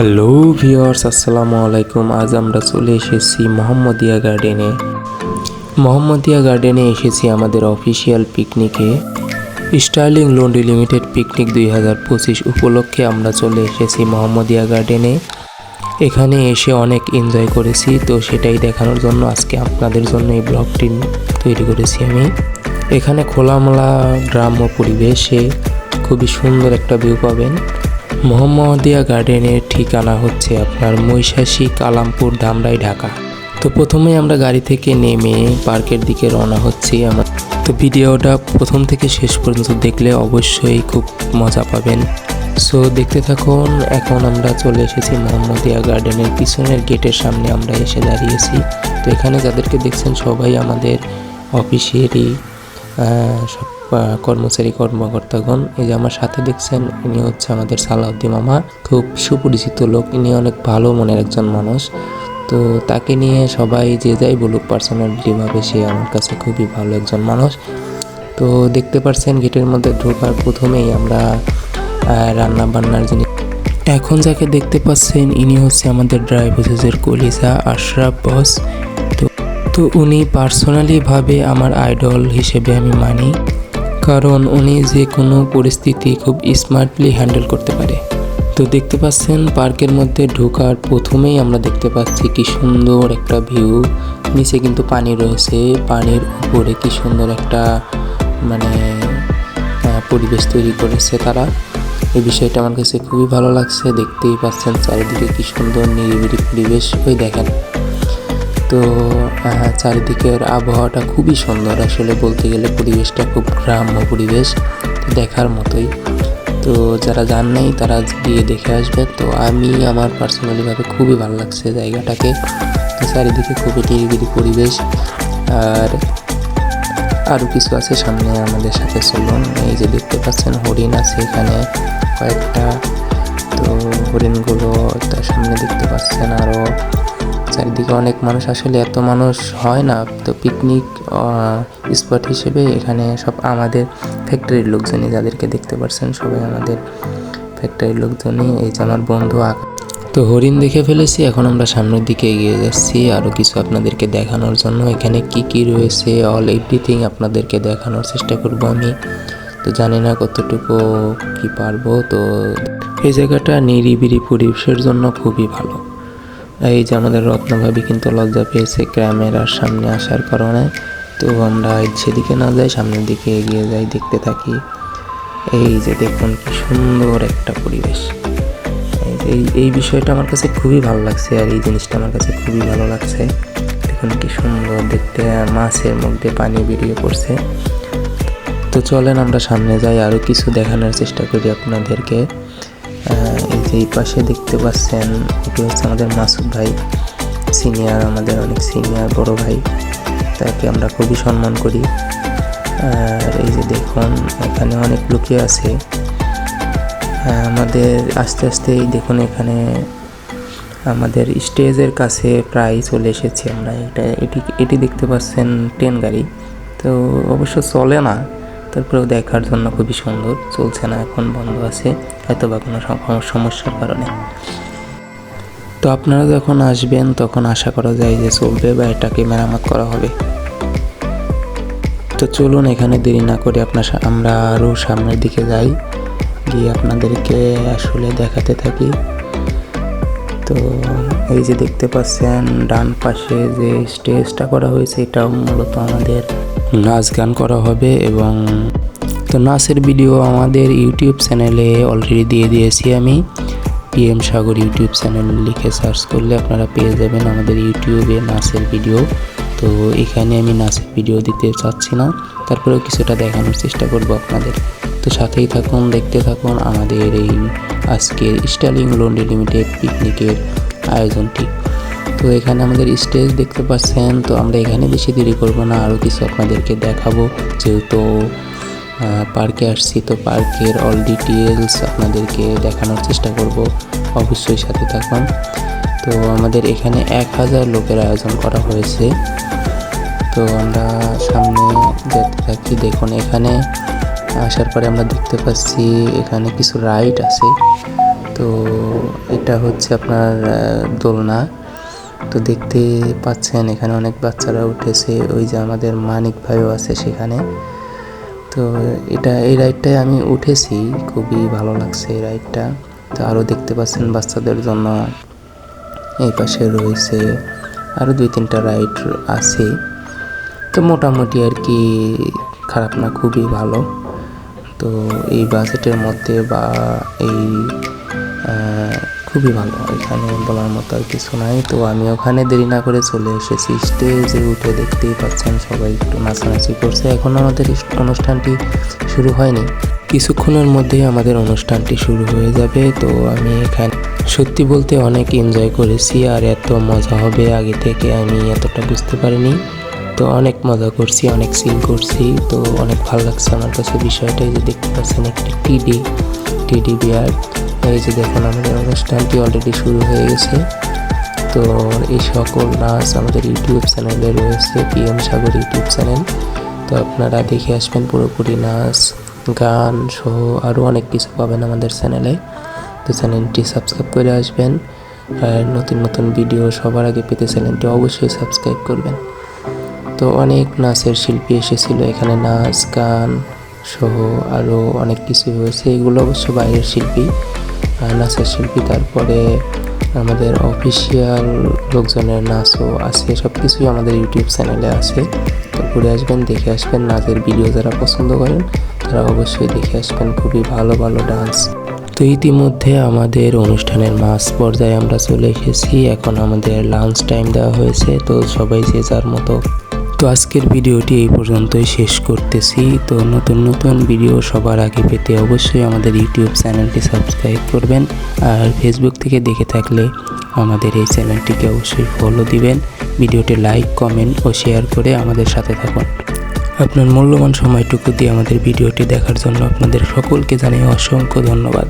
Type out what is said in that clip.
Hello viewers আসসালামু আলাইকুম। আজ আমরা চলে এসেছি মোহাম্মদিয়া গার্ডেনে মোহাম্মদিয়া গার্ডেনে এসেছি আমাদের অফিসিয়াল পিকনিকে স্টাইলিং লন্ডি লিমিটেড পিকনিক দুই হাজার পঁচিশ উপলক্ষে আমরা চলে এসেছি মোহাম্মদিয়া গার্ডেনে এখানে এসে অনেক এনজয় করেছি, তো সেটাই দেখানোর জন্য আজকে আপনাদের জন্য এই ব্লগটি তৈরি করেছি আমি। এখানে খোলামেলা গ্রাম্য পরিবেশে খুবই সুন্দর একটা ভিউ পাবেন। মোহাম্মদিয়া গার্ডেনের ঠিকানা হচ্ছে আপনার মৈশাসী কালামপুর ধামরাই, ঢাকা। তো প্রথমে আমরা গাড়ি থেকে নেমে পার্কের দিকে রওনা হচ্ছি। আমার তো ভিডিওটা প্রথম থেকে শেষ পর্যন্ত দেখলে অবশ্যই খুব মজা পাবেন। সো দেখতে থাকুন, এখন আমরা চলে এসেছি মোহাম্মদিয়া গার্ডেনের পিছনের গেটের সামনে আমরা এসে দাঁড়িয়েছি। তো এখানে যাদেরকে দেখছেন সবাই আমাদের অফিসেরই সব কর্মচারী, কর্মকর্তাগণ, এই যে আমার সাথে দেখছেন, ইনি হচ্ছে আমাদের সালাউদ্দিন মামা। খুব সুপরিচিত লোক, ইনি অনেক ভালো মনের একজন মানুষ। তো তাকে নিয়ে সবাই যে যাই বলুক পার্সোনালিটিভাবে সে আমার কাছে খুবই ভালো একজন মানুষ। তো দেখতে পাচ্ছেন গেটের মধ্যে ঢোকার প্রথমেই আমরা রান্না বান্নার জিনিস এখন যাকে দেখতে পাচ্ছেন, ইনি হচ্ছে আমাদের ড্রাইভার্সের কলিজা আশরাফ বস। তো তো উনি পার্সোনালিভাবে আমার আইডল হিসেবে আমি মানি। কারণ উনি যে কোনো পরিস্থিতি খুব স্মার্টলি হ্যান্ডেল করতে পারে। তো দেখতে পাচ্ছেন, পার্কের মধ্যে ঢোকার প্রথমেই আমরা দেখতে পাচ্ছি কি সুন্দর একটা ভিউ নিচে কিন্তু পানি রয়েছে। পানির উপরে কি সুন্দর একটা মানে পরিবেশ তৈরি করেছে তারা। এই বিষয়টা আমার কাছে খুবই ভালো লাগছে। দেখতেই পাচ্ছেন চারিদিকে কি সুন্দর নিরিবিলি পরিবেশ। ওই দেখেন। তো চারিদিকের আবহাওয়াটা খুবই সুন্দর। আসলে বলতে গেলে পরিবেশটা খুব গ্রাম্য পরিবেশ দেখার মতোই। তো যারা যান নাই, তারা গিয়ে দেখে আসবে। তো আমি আমার পার্সোনালিভাবে খুবই ভালো লাগছে জায়গাটাকে। চারিদিকে খুবই নিরিবিলি পরিবেশ। আর আরও কিছু আছে সামনে আমাদের সাথে চলুন। এই যে দেখতে পাচ্ছেন হরিণ আছে এখানে কয়েকটা। তো হরিণগুলো তার সামনে দেখতে পাচ্ছেন আরও চারিদিকে অনেক মানুষ আসলে এত মানুষ হয় না। তো পিকনিক স্পট হিসেবে এখানে সব আমাদের ফ্যাক্টরির লোকজনই যাদেরকে দেখতে পারছেন, সবাই আমাদের ফ্যাক্টরির লোকজনই। এই যে আমার বন্ধু আক তো হরিণ দেখে ফেলেছি, এখন আমরা সামনের দিকে এগিয়ে যাচ্ছি। আরও কিছু আপনাদেরকে দেখানোর জন্য। এখানে কি কি রয়েছে? অল এভরিথিং আপনাদেরকে দেখানোর চেষ্টা করব আমি। তো জানি না কতটুকু কি পারব। তো এই জায়গাটা নিরিবিলি পরিবেশের জন্য খুবই ভালো। এই যে আমাদের রত্নভাবী কিন্তু লজ্জা পেয়েছে ক্যামেরার সামনে আসার কারণে। তো আমরা সেদিকে না যাই, সামনের দিকে এগিয়ে যাই, দেখতে থাকি। এই যে দেখুন কি সুন্দর একটা পরিবেশ। এই এই বিষয়টা আমার কাছে খুবই ভালো লাগছে আর এই জিনিসটা আমার কাছে খুবই ভালো লাগছে। দেখুন কি সুন্দর দেখতে, মাছের মধ্যে পানি বেরিয়ে পড়ছে। তো চলেন আমরা সামনে যাই আরও কিছু দেখানোর চেষ্টা করি আপনাদেরকে। এই পাশে দেখতে পাচ্ছেন, এটি হচ্ছে আমাদের মাসুদ ভাই সিনিয়র আমাদের অনেক সিনিয়র বড় ভাই। তাকে আমরা খুবই সম্মান করি। আর এই যে দেখুন, এখানে অনেক লোকই আছে। আমাদের আস্তে আস্তে এই দেখুন এখানে আমাদের স্টেজের কাছে প্রায় চলে এসেছি আমরা। এটা, এটি এটি দেখতে পাচ্ছেন ট্রেন গাড়ি। তো অবশ্য চলে না, তারপরেও দেখার জন্য খুবই সুন্দর, চলছে না, এখন বন্ধ আছে। হয়তো বা কোনো সম- সমস্যার কারণে। তো আপনারা যখন আসবেন, তখন আশা করা যায় যে চলবে বা এটাকে মেরামত করা হবে। তো চলুন, এখানে দেরি না করে আপনার আমরা আরও সামনের দিকে যাই। গিয়ে আপনাদেরকে আসলে দেখাতে থাকি। তো এই যে দেখতে পাচ্ছেন, ডান পাশে যে স্টেজটা করা হয়েছে, এটাও মূলত আমাদের নাচ গান করা হবে এবং তো নাচের ভিডিও আমাদের ইউটিউব চ্যানেলে অলরেডি দিয়ে দিয়েছি আমি। পিএম সাগর ইউটিউব চ্যানেল লিখে সার্চ করলে আপনারা পেয়ে যাবেন আমাদের ইউটিউবে নাচের ভিডিও তো এখানে আমি নাচের ভিডিও দিতে চাচ্ছি না, তারপরেও কিছুটা দেখানোর চেষ্টা করব আপনাদের। তো সাথেই থাকুন, দেখতে থাকুন আমাদের এই আজকের স্টাইলিং লন্ডি লিমিটেড পিকনিকের আয়োজনটি। তো এখানে আমাদের স্টেজ দেখতে পাচ্ছেন, তো আমরা এখানে বেশি দেরি করব না আরও কিছু আপনাদেরকে দেখাবো। যেহেতু পার্কে আসছি, তো পার্কের অল ডিটেলস আপনাদেরকে দেখানোর চেষ্টা করব। অবশ্যই সাথে থাকুন। তো আমাদের এখানে এক হাজার লোকের আয়োজন করা হয়েছে। তো আমরা সামনে যেতে থাকি। দেখুন, এখানে আসার পরে আমরা দেখতে পাচ্ছি এখানে কিছু রাইড আছে। তো এটা হচ্ছে আপনার দোলনা। তো দেখতে পাচ্ছেন, এখানে অনেক বাচ্চারা উঠেছে। ওই যে আমাদের মানিক ভাইও আছে সেখানে। তো এটা, এই রাইডটায় আমি উঠেছি, খুবই ভালো লাগছে এই রাইডটা তো আরও দেখতে পাচ্ছেন বাচ্চাদের জন্য এই পাশে রয়েছে আরও দুই তিনটা রাইড আছে। তো মোটামুটি আর কি খারাপ না, খুবই ভালো। তো এই বাজেটের মধ্যে বা এই খুবই ভালো, এখানে বলার মতো আর কিছু নাই। তো আমি ওখানে দেরি না করে চলে এসেছি স্টেজে, উঠে দেখতেই পাচ্ছেন সবাই একটু নাচানাচি করছে। এখন আমাদের অনুষ্ঠানটি শুরু হয়নি। কিছুক্ষণের মধ্যেই আমাদের অনুষ্ঠানটি শুরু হয়ে যাবে। তো আমি এখানে সত্যি বলতে অনেক এনজয় করেছি আর এত মজা হবে আগে থেকে আমি এতটা বুঝতে পারিনি। তো অনেক মজা করছি, অনেক সিল করছি। তো অনেক ভালো লাগছে আমার কাছে বিষয়টা যে দেখতে পাচ্ছেন একটি টিডি টিডি বিয়ার। এই যে দেখুন, আমাদের অনুষ্ঠানটি অলরেডি শুরু হয়ে গেছে। তো এই সকল নাচ আমাদের ইউটিউব চ্যানেলে রয়েছে, পিএম সাগর ইউটিউব চ্যানেল। তো আপনারা দেখে আসবেন পুরোপুরি নাচ, গান সহ আরও অনেক কিছু পাবেন আমাদের চ্যানেলে। তো চ্যানেলটি সাবস্ক্রাইব করে আসবেন। আর নতুন নতুন ভিডিও সবার আগে পেতে চ্যানেলটি অবশ্যই সাবস্ক্রাইব করবেন। তো অনেক নাচের শিল্পী এসেছিল, এখানে নাচ, গান সহ আরও অনেক কিছু হয়েছে এগুলো অবশ্য বাইরের শিল্পী। নাচের শিল্পী তারপরে আমাদের অফিসিয়াল লোকজনের নাচও আছে সব কিছুই আমাদের ইউটিউব চ্যানেলে আছে। তো ঘুরে আসবেন, দেখে আসবেন, নাচের ভিডিও যারা পছন্দ করেন, তারা অবশ্যই দেখে আসবেন, খুবই ভালো ভালো ডান্স তো ইতিমধ্যে আমাদের অনুষ্ঠানের মাস পর্যায়ে আমরা চলে এসেছি, এখন আমাদের লাঞ্চ টাইম দেওয়া হয়েছে, তো সবাই যে যার মতো তো আজকের ভিডিওটি এই পর্যন্তই শেষ করতেছি। তো নতুন নতুন ভিডিও সবার আগে পেতে অবশ্যই আমাদের ইউটিউব চ্যানেলটি সাবস্ক্রাইব করবেন আর ফেসবুক থেকে দেখে থাকলে আমাদের এই চ্যানেলটিকে অবশ্যই ফলো দিবেন। ভিডিওটি লাইক কমেন্ট ও শেয়ার করে আমাদের সাথে থাকুন। আপনার মূল্যবান সময়টুকু দিয়ে আমাদের ভিডিওটি দেখার জন্য আপনাদের সকলকে জানিয়ে অসংখ্য ধন্যবাদ।